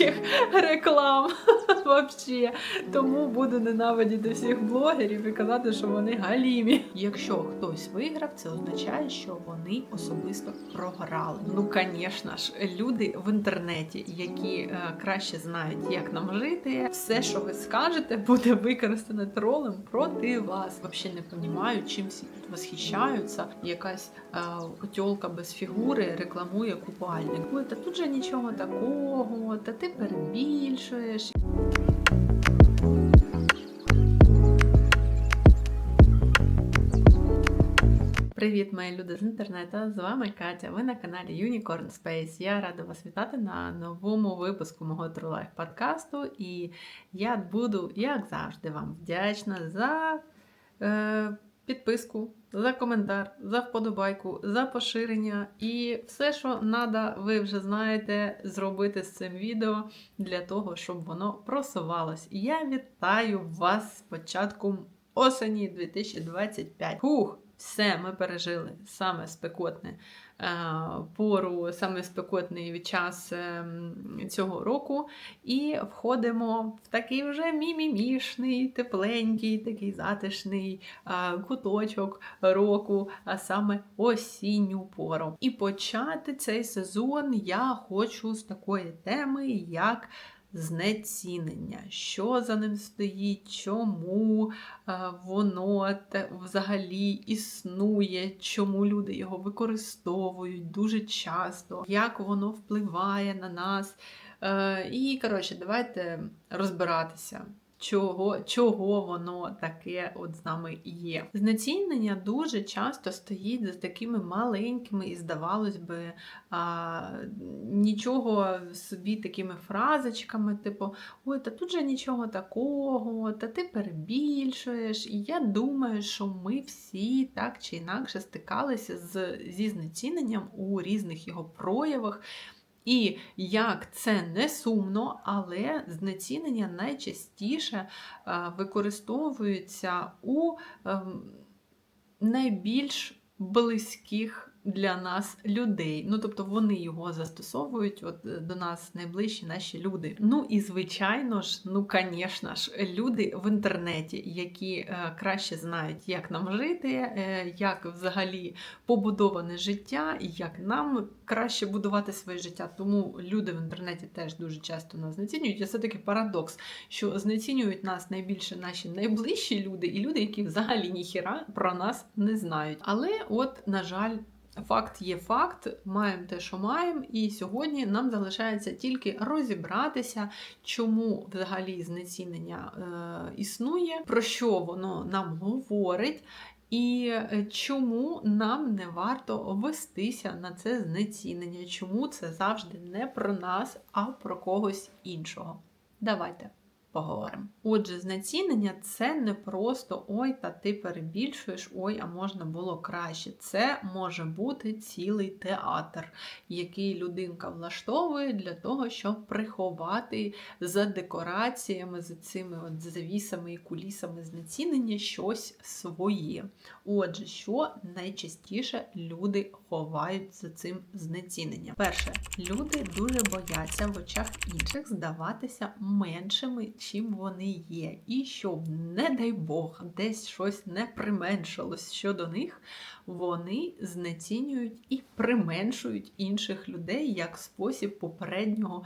ніяких реклам вообще. Тому буду ненавидіти всіх блогерів і казати, що вони галімі. Якщо хтось виграв, це означає, що вони особисто програли. Ну, звісно ж, люди в інтернеті, які е, краще знають, як нам жити, все, що ви скажете, буде використане тролем проти вас. Взагалі не розумію, чим всі тут восхищаються. Якась е, тьолка без фігури рекламує купальник. Ой, та тут же нічого такого, та ти перебільшуєш. Привіт, мої люди з інтернету! З вами Катя. Ви на каналі Unicorn Space. Я рада вас вітати на новому випуску мого True Life подкасту. І я буду, як завжди, вам вдячна за е, підписку, за коментар, за вподобайку, за поширення. І все, що треба, ви вже знаєте, зробити з цим відео для того, щоб воно просувалось. І я вітаю вас з початком осені 2025. Фух! Все, ми пережили саме спекотне е, пору, саме спекотний час е, цього року, і входимо в такий вже мімімішний, тепленький, такий затишний е, куточок року, а саме осінню пору. І почати цей сезон я хочу з такої теми, як знецінення, що за ним стоїть, чому е, воно взагалі існує, чому люди його використовують дуже часто, як воно впливає на нас. Е, І, коротше, давайте розбиратися чого чого воно таке от з нами є. Знецінення дуже часто стоїть за такими маленькими і, здавалось би, а, нічого собі такими фразочками, типу, ой, та тут же нічого такого, та ти перебільшуєш. І я думаю, що ми всі так чи інакше стикалися з, зі знеціненням у різних його проявах. І як це не сумно, але знецінення найчастіше е, використовується у ем, найбільш близьких для нас людей. Ну, тобто вони його застосовують от е, до нас найближчі наші люди. Ну і звичайно ж, ну, звісно ж, люди в інтернеті, які е, краще знають, як нам жити, е, як взагалі побудоване життя, і як нам краще будувати своє життя. Тому люди в інтернеті теж дуже часто нас знецінюють. Це такий парадокс, що знецінюють нас найбільше наші найближчі люди і люди, які взагалі ніхіра про нас не знають. Але, от, на жаль, Факт є факт, маємо те, що маємо, і сьогодні нам залишається тільки розібратися, чому взагалі знецінення е, існує, про що воно нам говорить, і е, чому нам не варто вестися на це знецінення, чому це завжди не про нас, а про когось іншого. Давайте поговоримо. Отже, знецінення це не просто ой, та ти перебільшуєш, ой, а можна було краще. Це може бути цілий театр, який людинка влаштовує для того, щоб приховати за декораціями, за цими от завісами і кулісами знецінення щось своє. Отже, що найчастіше люди ховають за цим знеціненням? Перше, люди дуже бояться в очах інших здаватися меншими чим вони є. І щоб, не дай Бог, десь щось не применшилось щодо них, вони знецінюють і применшують інших людей як спосіб попереднього.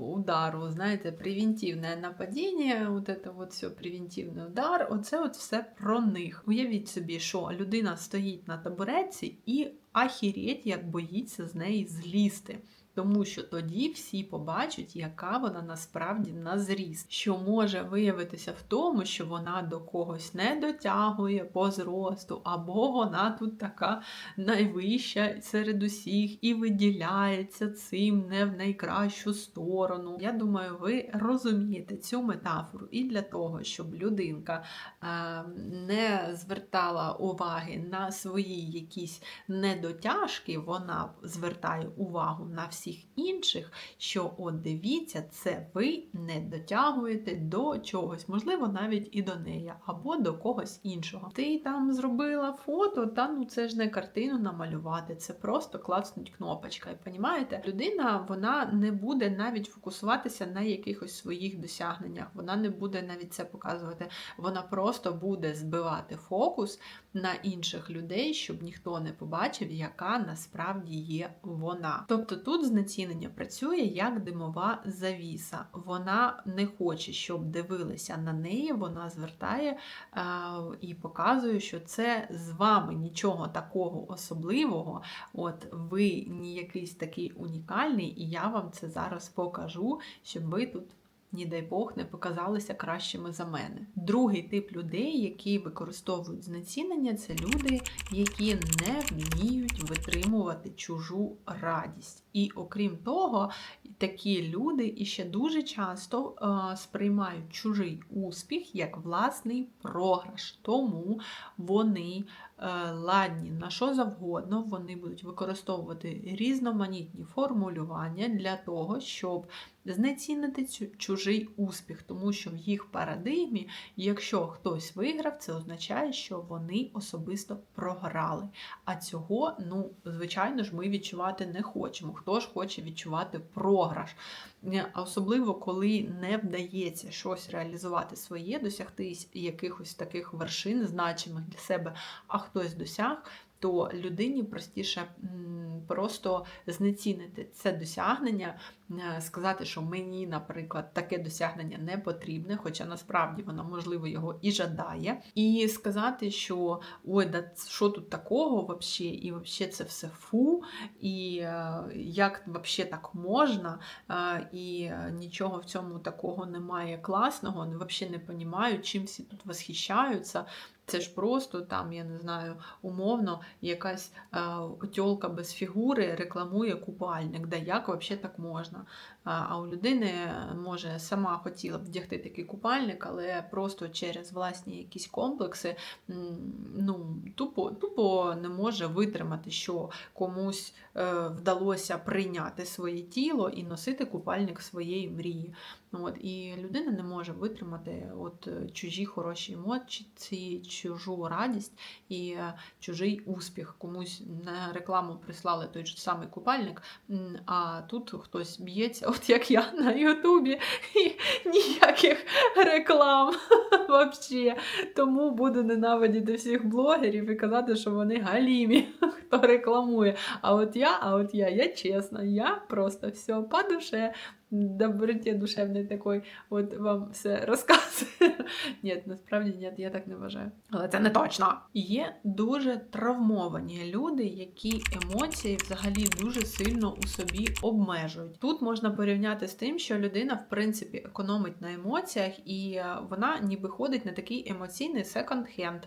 Удару, знаєте, превентивне нападіння, от це от все превентивний удар, оце от все про них. Уявіть собі, що людина стоїть на табуреці і ахіреть, як боїться з неї злізти. Тому що тоді всі побачать, яка вона насправді на зріст, що може виявитися в тому, що вона до когось не дотягує по зросту, або вона тут така найвища серед усіх і виділяється цим не в найкращу сторону. Я думаю, ви розумієте цю метафору і для того, щоб людинка е, не звертала уваги на свої якісь недотяжки, вона звертає увагу на всі всіх інших, що от дивіться, це ви не дотягуєте до чогось, можливо, навіть і до неї, або до когось іншого. Ти там зробила фото, та ну це ж не картину намалювати, це просто клацнуть кнопочка. І понімаєте, людина вона не буде навіть фокусуватися на якихось своїх досягненнях, вона не буде навіть це показувати, вона просто буде збивати фокус на інших людей, щоб ніхто не побачив, яка насправді є вона. Тобто тут знецінення працює як димова завіса. Вона не хоче, щоб дивилися на неї, вона звертає е, і показує, що це з вами нічого такого особливого. От ви не якийсь такий унікальний, і я вам це зараз покажу, щоб ви тут ні дай Бог, не показалися кращими за мене. Другий тип людей, які використовують знецінення, це люди, які не вміють витримувати чужу радість. І окрім того, такі люди іще дуже часто е, сприймають чужий успіх як власний програш. Тому вони ладні на що завгодно, вони будуть використовувати різноманітні формулювання для того, щоб знецінити чужий успіх, тому що в їх парадигмі, якщо хтось виграв, це означає, що вони особисто програли. А цього, ну, звичайно ж, ми відчувати не хочемо. Хто ж хоче відчувати програш? Особливо, коли не вдається щось реалізувати своє, досягти якихось таких вершин, значимих для себе, а хтось досяг, то людині простіше просто знецінити це досягнення, е, сказати, що мені, наприклад, таке досягнення не потрібне, хоча насправді воно, можливо, його і жадає. І сказати, що ой, да що тут такого вообще, і вообще це все фу, і е, як вообще так можна, е, і нічого в цьому такого немає класного, вони взагалі не розуміють, чим всі тут восхищаються. Це ж просто там, я не знаю, умовно, якась е, тьолка без фігури рекламує купальник. Да як взагалі так можна? А у людини може сама хотіла б вдягти такий купальник, але просто через власні якісь комплекси ну, тупо тупо не може витримати, що комусь е, вдалося прийняти своє тіло і носити купальник своєї мрії. От, І людина не може витримати от, чужі хороші емоції, чужу радість і е, чужий успіх. Комусь на рекламу прислали той же самий купальник, а тут хтось б'ється от як я на Ютубі, і ніяких реклам взагалі. Тому буду ненавидіти всіх блогерів і казати, що вони галімі, хто рекламує. А от я, а от я, я чесна, я просто все по душе доброте душевний такий, от вам все розказує. Ні, насправді ні, я так не вважаю. Але це не точно. Є дуже травмовані люди, які емоції взагалі дуже сильно у собі обмежують. Тут можна порівняти з тим, що людина, в принципі, економить на емоціях, і е, вона ніби ходить на такий емоційний секонд-хенд.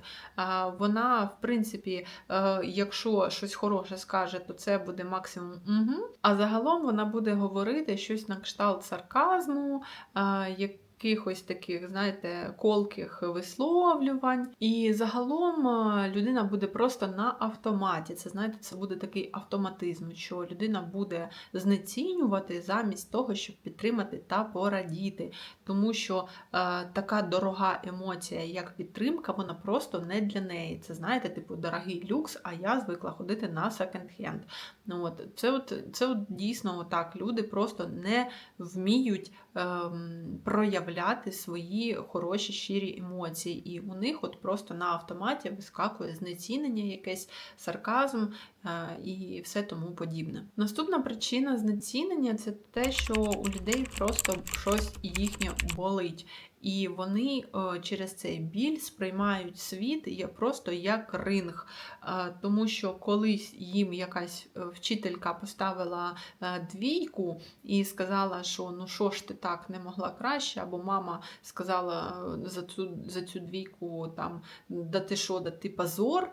Вона, в принципі, е, якщо щось хороше скаже, то це буде максимум угу. А загалом вона буде говорити щось на кшталт кшталт сарказму, якихось таких, знаєте, колких висловлювань. І загалом людина буде просто на автоматі. Це, знаєте, це буде такий автоматизм, що людина буде знецінювати замість того, щоб підтримати та порадіти. Тому що е, така дорога емоція, як підтримка, вона просто не для неї. Це, знаєте, типу, дорогий люкс, а я звикла ходити на секонд-хенд. Ну, от, Це от, це от дійсно так. Люди просто не вміють проявляти свої хороші щирі емоції. І у них от просто на автоматі вискакує знецінення, якесь сарказм е, і все тому подібне. Наступна причина знецінення це те, що у людей просто щось їхнє болить. І вони е, через цей біль сприймають світ просто як ринг. Е, тому що колись їм якась е, вчителька поставила двійку і сказала, що ну що ж ти так не могла краще, або мама сказала за цю за цю двійку там да ти що, да ти позор.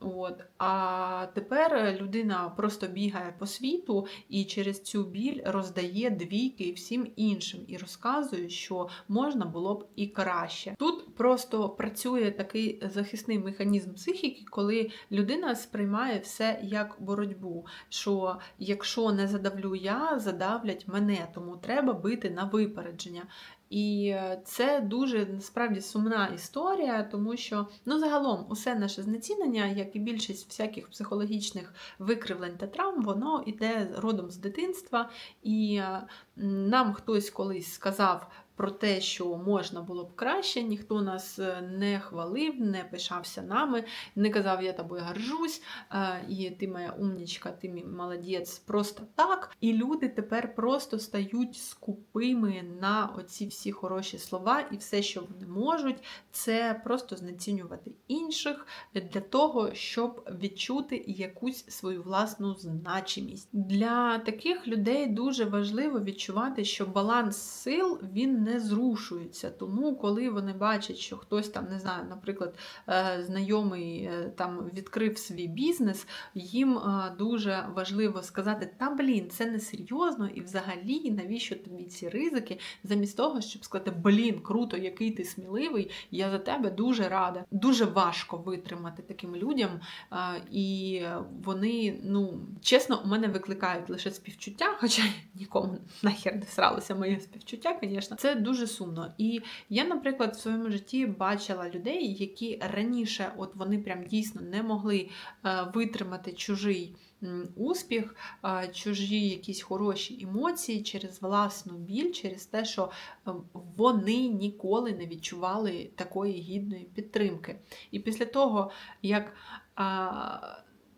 От. А тепер людина просто бігає по світу і через цю біль роздає двійки всім іншим і розказує, що можна було б і краще. Тут просто працює такий захисний механізм психіки, коли людина сприймає все як боротьбу. Що якщо не задавлю я, задавлять мене, тому треба бити на випередження. І е, це дуже насправді сумна історія, тому що ну загалом усе наше знецінення, як і більшість всяких психологічних викривлень та травм, воно йде родом з дитинства, і е, нам хтось колись сказав про те, що можна було б краще, ніхто нас е, не хвалив, не пишався нами, не казав, я тобою горжусь, е, і ти моя умнічка, ти мій молодець, просто так. І люди тепер просто стають скупими на оці всі хороші слова, і все, що вони можуть, це просто знецінювати інших для того, щоб відчути якусь свою власну значимість. Для таких людей дуже важливо відчувати, що баланс сил він не зрушуються. Тому, коли вони бачать, що хтось там, не знаю, наприклад, е, знайомий е, там відкрив свій бізнес, їм е, дуже важливо сказати: та блін, це не серйозно, і взагалі навіщо тобі ці ризики, замість того, щоб сказати, блін, круто, який ти сміливий, я за тебе дуже рада. Дуже важко витримати таким людям. І вони, ну, чесно, у мене викликають лише співчуття, хоча нікому нахер не сралося моє співчуття, звісно. Це дуже сумно. І я, наприклад, в своєму житті бачила людей, які раніше, от вони прям дійсно не могли е, витримати чужий. Успіх, е, чужі якісь хороші емоції через власну біль, через те, що е, вони ніколи не відчували такої гідної підтримки. І після того, як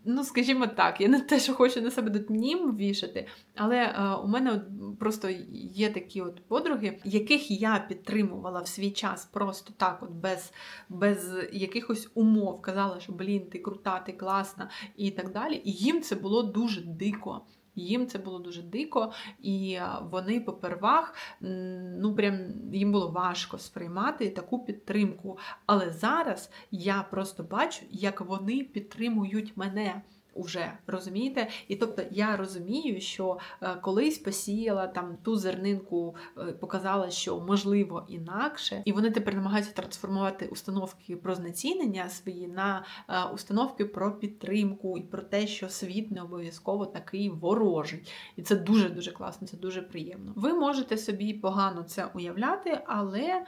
Ну, скажімо так, я не те, що хочу на себе дотнім нім вішати, але е, у мене от просто є такі от подруги, яких я підтримувала в свій час просто так, от без без якихось умов. Казала, що блін, ти крута, ти класна і так далі. І їм це було дуже дико. Їм це було дуже дико, і вони попервах, ну прям їм було важко сприймати таку підтримку. Але зараз я просто бачу, як вони підтримують мене уже, розумієте? І тобто я розумію, що е, колись посіяла там ту зернинку, е, показала, що можливо інакше, і вони тепер намагаються трансформувати установки про знецінення свої на е, установки про підтримку і про те, що світ не обов'язково такий ворожий. І це дуже-дуже класно, це дуже приємно. Ви можете собі погано це уявляти, але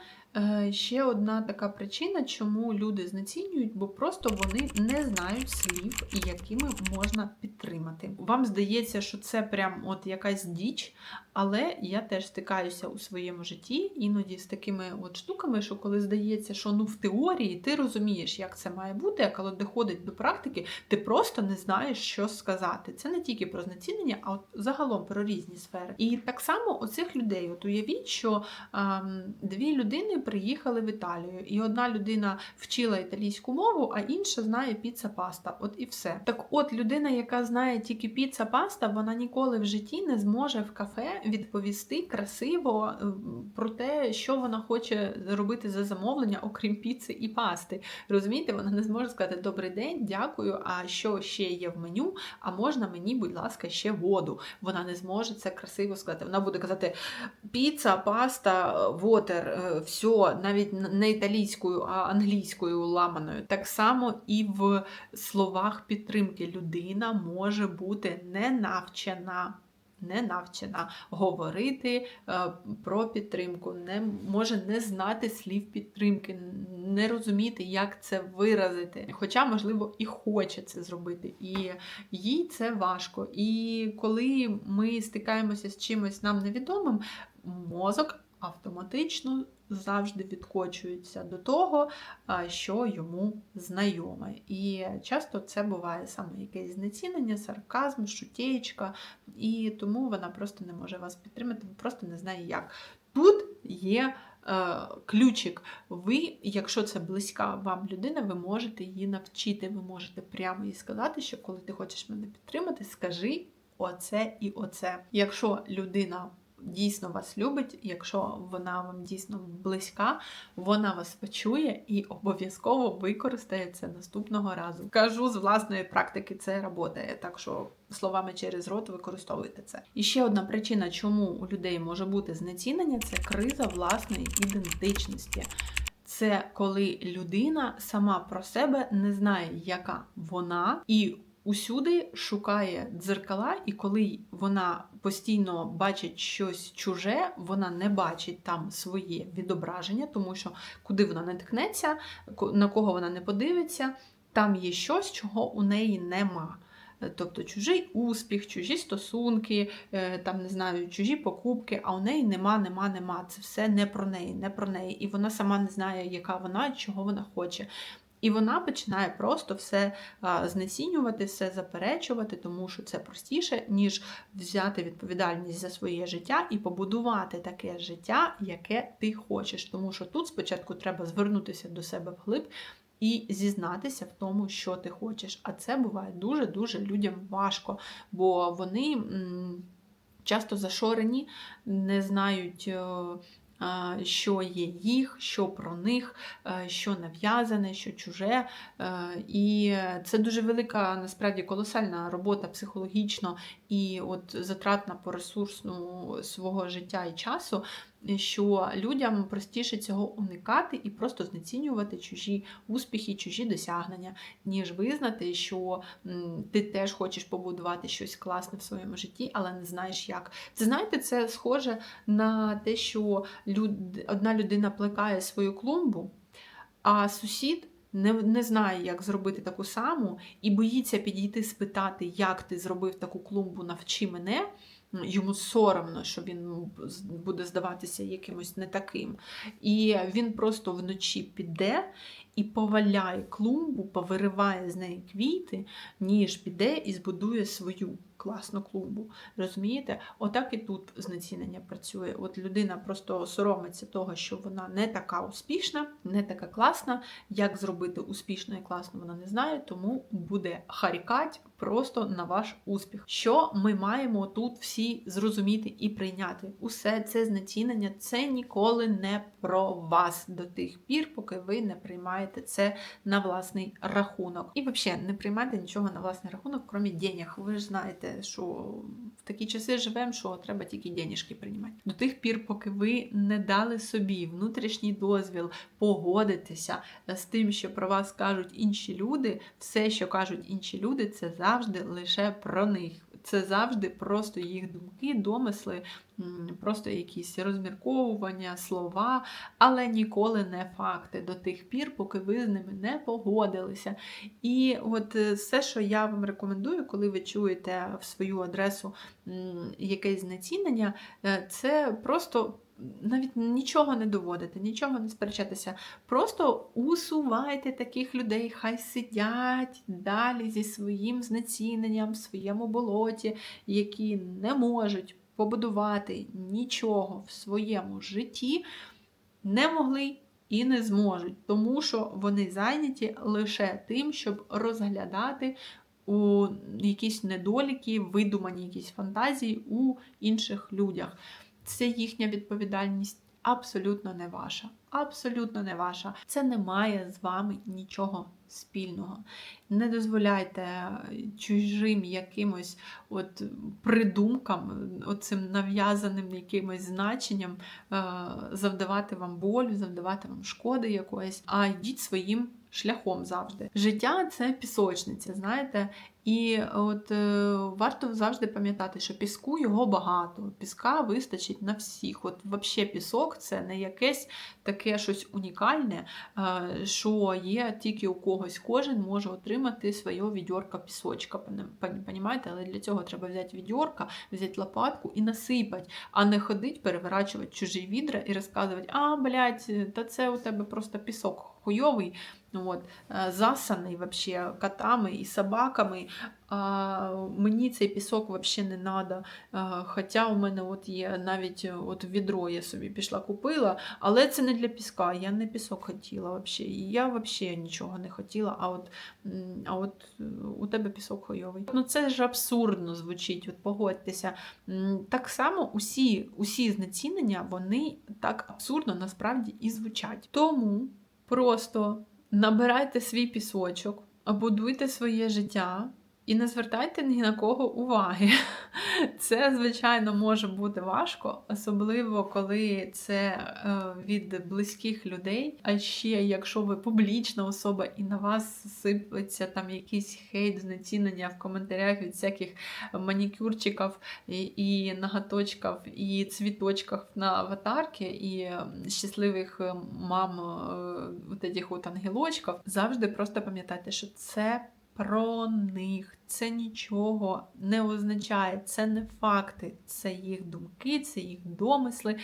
ще одна така причина, чому люди знецінюють, бо просто вони не знають слів, якими можна підтримати. Вам здається, що це прям от якась діч, але я теж стикаюся у своєму житті іноді з такими от штуками, що коли здається, що ну в теорії ти розумієш, як це має бути, а коли доходить до практики, ти просто не знаєш, що сказати. Це не тільки про знецінення, а от загалом про різні сфери. І так само у цих людей, от уявіть, що ем, дві людини приїхали в Італію, і одна людина вчила італійську мову, а інша знає піца паста. От і все. Так, от людина, яка знає тільки піца паста, вона ніколи в житті не зможе в кафе відповісти красиво е, про те, що вона хоче робити за замовлення, окрім піци і пасти. Розумієте, вона не зможе сказати Добрий день, дякую. А що ще є в меню? А можна мені, будь ласка, ще воду. Вона не зможе це красиво сказати. Вона буде казати піца, паста, вотер, все навіть не італійською, а англійською ламаною. Так само і в словах підтримки людина може бути не навчена. Не навчена говорити е, про підтримку, не може не знати слів підтримки, не розуміти, як це виразити. Хоча, можливо, і хоче це зробити. І їй це важко. І коли ми стикаємося з чимось нам невідомим, мозок автоматично завжди відкочується до того, що йому знайоме. І часто це буває саме якесь знецінення, сарказм, шутєчка, і тому вона просто не може вас підтримати, просто не знає як. Тут є е, ключик. Ви, якщо це близька вам людина, ви можете її навчити, ви можете прямо їй сказати, що коли ти хочеш мене підтримати, скажи оце і оце. Якщо людина дійсно вас любить, якщо вона вам дійсно близька, вона вас почує і обов'язково використає це наступного разу. Кажу з власної практики, це працює, так що словами через рот використовуйте це. І ще одна причина, чому у людей може бути знецінення, це криза власної ідентичності. Це коли людина сама про себе не знає, яка вона, і усюди шукає дзеркала, і коли вона постійно бачить щось чуже, вона не бачить там своє відображення, тому що куди вона не ткнеться, на кого вона не подивиться, там є щось, чого у неї нема. Тобто чужий успіх, чужі стосунки, е, там не знаю, чужі покупки, а у неї нема, нема, нема. Це все не про неї, не про неї. І вона сама не знає, яка вона, чого вона хоче. І вона починає просто все знецінювати, все заперечувати, тому що це простіше, ніж взяти відповідальність за своє життя і побудувати таке життя, яке ти хочеш. Тому що тут спочатку треба звернутися до себе вглиб. І зізнатися в тому, що ти хочеш. А це буває дуже-дуже людям важко, бо вони часто зашорені, не знають е, що є їх, що про них, е, що нав'язане, що чуже. Е, і це дуже велика, насправді колосальна робота психологічно і от затратна по ресурсу свого життя і часу що людям простіше цього уникати і просто знецінювати чужі успіхи, чужі досягнення, ніж визнати, що ти теж хочеш побудувати щось класне в своєму житті, але не знаєш як. Це знаєте, це схоже на те, що люд... одна людина плекає свою клумбу, а сусід. Не не знає, як зробити таку саму, і боїться підійти спитати, як ти зробив таку клумбу, навчи мене йому соромно, що він ну, буде здаватися якимось не таким. І він просто вночі піде і поваляє клумбу, повириває з неї квіти, ніж піде і збудує свою класну клумбу. Розумієте? Отак і тут знецінення працює. От людина просто соромиться того, що вона не така успішна, не така класна. Як зробити успішно і класно, вона не знає, тому буде харікать просто на ваш успіх. Що ми маємо тут всі зрозуміти і прийняти? Усе це знецінення це ніколи не про вас до тих пір, поки ви не приймаєте це на власний рахунок. І взагалі не приймайте нічого на власний рахунок, крім денег. Ви ж знаєте що в такі часи живемо, що треба тільки денежки приймати. До тих пір, поки ви не дали собі внутрішній дозвіл погодитися з тим, що про вас кажуть інші люди, все, що кажуть інші люди, це завжди лише про них це завжди просто їх думки, домисли, просто якісь розмірковування, слова, але ніколи не факти до тих пір, поки ви з ними не погодилися. І от е, все, що я вам рекомендую, коли ви чуєте в свою адресу якесь знецінення, е, це просто навіть нічого не доводити, нічого не сперечатися. Просто усувайте таких людей, хай сидять далі зі своїм знеціненням в своєму болоті, які не можуть побудувати нічого в своєму житті, не могли. І не зможуть, тому що вони зайняті лише тим, щоб розглядати у якісь недоліки, видумані якісь фантазії у інших людях це їхня відповідальність абсолютно не ваша. Абсолютно не ваша. Це не має з вами нічого спільного. Не дозволяйте чужим якимось от придумкам, оцим нав'язаним якимось значенням е, завдавати вам болю, завдавати вам шкоди якоїсь, а йдіть своїм шляхом завжди. Життя це пісочниця, знаєте, і от е, варто завжди пам'ятати, що піску його багато, піска вистачить на всіх. От взагалі пісок це не якесь таке щось унікальне, е, що є тільки у когось. Кожен може отримати своє відьорка пісочка. Понімаєте? Але для цього треба взяти відьорка, взяти лопатку і насипати, а не ходити, переворачувати чужі відра і розказувати, а, блядь, та це у тебе просто пісок хуйовий. От, е, засаний вообще котами і собаками. А Мені цей пісок взагалі не треба. Хоча у мене от є навіть от відро я собі пішла купила, але це не для піска. Я не пісок хотіла. взагалі. І я взагалі нічого не хотіла, а от а от у тебе пісок хуйовий. Ну Це ж абсурдно звучить, от погодьтеся. Так само усі, усі знецінення, вони так абсурдно насправді і звучать. Тому просто набирайте свій пісочок, будуйте своє життя І не звертайте ні на кого уваги. Це, звичайно, може бути важко, особливо коли це е, від близьких людей. А ще якщо ви публічна особа і на вас сиплеться там якийсь хейт, знецінення в коментарях від всяких манікюрчиків і, ноготочків, і цвіточків на аватарки, і щасливих мам е, от от ангелочків, завжди просто пам'ятайте, що це про них. Це нічого не означає, це не факти, це їх думки, це їх домисли.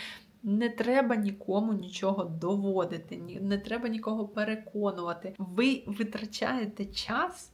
Не треба нікому нічого доводити, не треба нікого переконувати. Ви витрачаєте час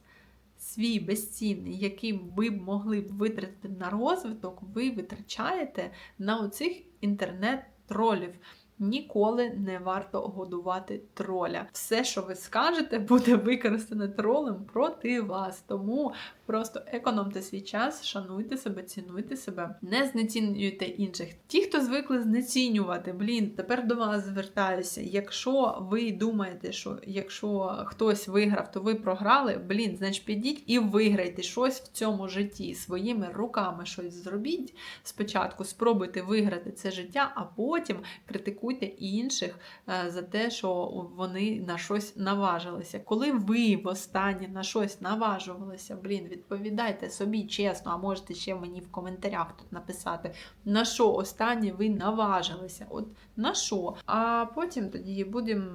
свій безцінний, який ви б могли б витратити на розвиток, ви витрачаєте на оцих інтернет-тролів. Ніколи не варто годувати троля. Все, що ви скажете, буде використане тролем проти вас. Тому просто економте свій час, шануйте себе, цінуйте себе, не знецінюйте інших. Ті, хто звикли знецінювати, блін, тепер до вас звертаюся. Якщо ви думаєте, що якщо хтось виграв, то ви програли, блін, значить підіть і виграйте щось в цьому житті своїми руками щось зробіть. Спочатку спробуйте виграти це життя, а потім критикуйте інших е, за те, що вони на щось наважилися. Коли ви востаннє на щось наважувалися, блін, відповідайте собі чесно, а можете ще мені в коментарях тут написати, на що останнє ви наважилися. От на що? А потім тоді будемо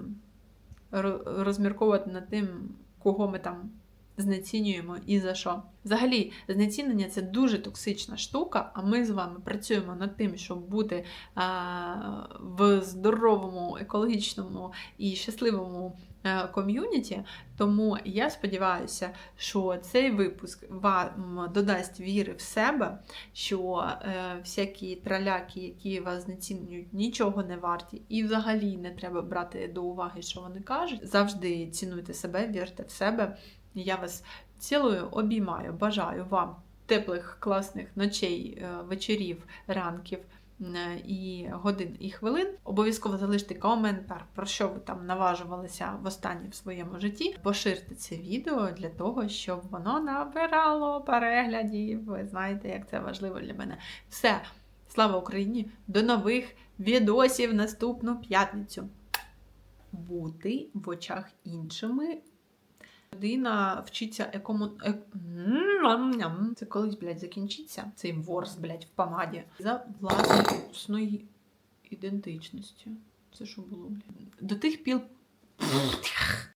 ро- розмірковувати над тим, кого ми там знецінюємо і за що. Взагалі, знецінення це дуже токсична штука, а ми з вами працюємо над тим, щоб бути а, в здоровому, екологічному і щасливому ком'юніті. Тому я сподіваюся, що цей випуск вам додасть віри в себе, що е, всякі траляки, які вас знецінюють, нічого не варті, і взагалі не треба брати до уваги, що вони кажуть. Завжди цінуйте себе, вірте в себе. Я вас цілую, обіймаю, бажаю вам теплих, класних ночей, е, вечорів, ранків е, і годин і хвилин. Обов'язково залиште коментар, про що ви там наважувалися востаннє в своєму житті. Поширте це відео для того, щоб воно набирало переглядів. Ви знаєте, як це важливо для мене. Все, слава Україні! До нових відосів наступну п'ятницю. Бути в очах іншими Людина вчиться екому... ек- Ням-ням. Це колись, блядь, закінчиться. Цей ворс, блядь, в помаді. За власною ідентичністю. Це що було, блядь? До тих піл.